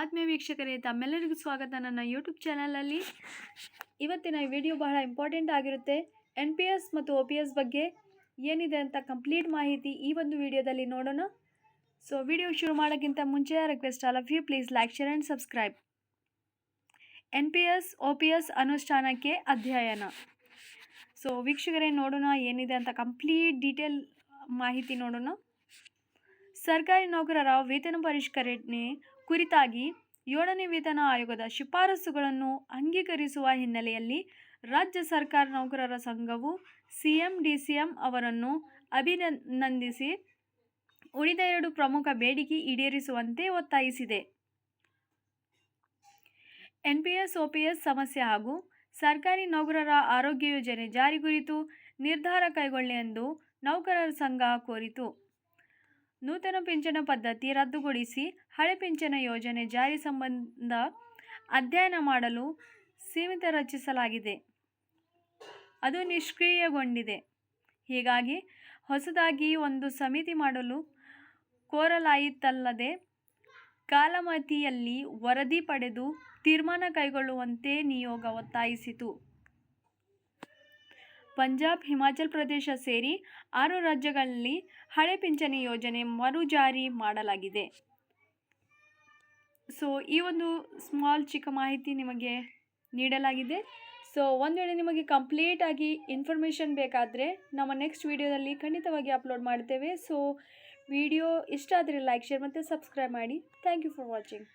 ಆತ್ಮೀಯ ವೀಕ್ಷಕರೇ, ತಮ್ಮೆಲ್ಲರಿಗೂ ಸ್ವಾಗತ. ನನ್ನ ಯೂಟ್ಯೂಬ್ ಚಾನಲಲ್ಲಿ ಇವತ್ತಿನ ಈ ವಿಡಿಯೋ ಬಹಳ ಇಂಪಾರ್ಟೆಂಟ್ ಆಗಿರುತ್ತೆ. ಎನ್ ಪಿ ಎಸ್ ಮತ್ತು ಒ ಪಿ ಎಸ್ ಬಗ್ಗೆ ಏನಿದೆ ಅಂತ ಕಂಪ್ಲೀಟ್ ಮಾಹಿತಿ ಈ ಒಂದು ವಿಡಿಯೋದಲ್ಲಿ ನೋಡೋಣ. ಸೊ ವಿಡಿಯೋ ಶುರು ಮಾಡೋಕ್ಕಿಂತ ಮುಂಚೆ request all of you please like share and subscribe N P S O P S ಅನುಷ್ಠಾನಕ್ಕೆ ಅಧ್ಯಯನ. ಸೊ ವೀಕ್ಷಕರೇ, ನೋಡೋಣ ಏನಿದೆ ಅಂತ ಕಂಪ್ಲೀಟ್ ಡೀಟೇಲ್ ಮಾಹಿತಿ ನೋಡೋಣ. ಸರ್ಕಾರಿ ನೌಕರರ ವೇತನ ಪರಿಷ್ಕರಣೆ ಕುರಿತಾಗಿ ಏಳನೇ ವೇತನ ಆಯೋಗದ ಶಿಫಾರಸುಗಳನ್ನು ಅಂಗೀಕರಿಸುವ ಹಿನ್ನೆಲೆಯಲ್ಲಿ ರಾಜ್ಯ ಸರ್ಕಾರ ನೌಕರರ ಸಂಘವು ಸಿಎಂ, ಡಿಸಿಎಂ ಅವರನ್ನು ಅಭಿನಂದಿಸಿ ಉಳಿದ ಎರಡು ಪ್ರಮುಖ ಬೇಡಿಕೆ ಈಡೇರಿಸುವಂತೆ ಒತ್ತಾಯಿಸಿದೆ. N P S O P S ಸಮಸ್ಯೆ ಹಾಗೂ ಸರ್ಕಾರಿ ನೌಕರರ ಆರೋಗ್ಯ ಯೋಜನೆ ಜಾರಿ ಕುರಿತು ನಿರ್ಧಾರ ಕೈಗೊಳ್ಳಿ ಎಂದು ನೌಕರರ ಸಂಘ ಕೋರಿತು. ನೂತನ ಪಿಂಚಣ ಪದ್ಧತಿ ರದ್ದುಗೊಳಿಸಿ ಹಳೆ ಪಿಂಚಣ ಯೋಜನೆ ಜಾರಿ ಸಂಬಂಧ ಅಧ್ಯಯನ ಮಾಡಲು ಸೀಮಿತ ರಚಿಸಲಾಗಿದೆ. ಅದು ನಿಷ್ಕ್ರಿಯಗೊಂಡಿದೆ. ಹೀಗಾಗಿ ಹೊಸದಾಗಿ ಒಂದು ಸಮಿತಿ ಮಾಡಲು ಕೋರಲಾಯಿತಲ್ಲದೆ ಕಾಲಮತಿಯಲ್ಲಿ ವರದಿ ಪಡೆದು ತೀರ್ಮಾನ ಕೈಗೊಳ್ಳುವಂತೆ ನಿಯೋಗ ಒತ್ತಾಯಿಸಿತು. ಪಂಜಾಬ್, ಹಿಮಾಚಲ ಪ್ರದೇಶ ಸೇರಿ ಆರು ರಾಜ್ಯಗಳಲ್ಲಿ ಹಳೆ ಪಿಂಚಣಿ ಯೋಜನೆ ಮರು ಜಾರಿ ಮಾಡಲಾಗಿದೆ. ಸೊ ಈ ಒಂದು ಸ್ಮಾಲ್ ಚಿಕ್ಕ ಮಾಹಿತಿ ನಿಮಗೆ ನೀಡಲಾಗಿದೆ. ಸೊ ಒಂದು ವೇಳೆ ನಿಮಗೆ ಕಂಪ್ಲೀಟಾಗಿ ಇನ್ಫಾರ್ಮೇಷನ್ ಬೇಕಾದರೆ ನಮ್ಮ ನೆಕ್ಸ್ಟ್ ವಿಡಿಯೋದಲ್ಲಿ ಖಂಡಿತವಾಗಿ ಅಪ್ಲೋಡ್ ಮಾಡ್ತೇವೆ. ಸೊ ವಿಡಿಯೋ ಇಷ್ಟ ಆದರೆ ಲೈಕ್ ಶೇರ್ ಮತ್ತು ಸಬ್ಸ್ಕ್ರೈಬ್ ಮಾಡಿ. Thank you for watching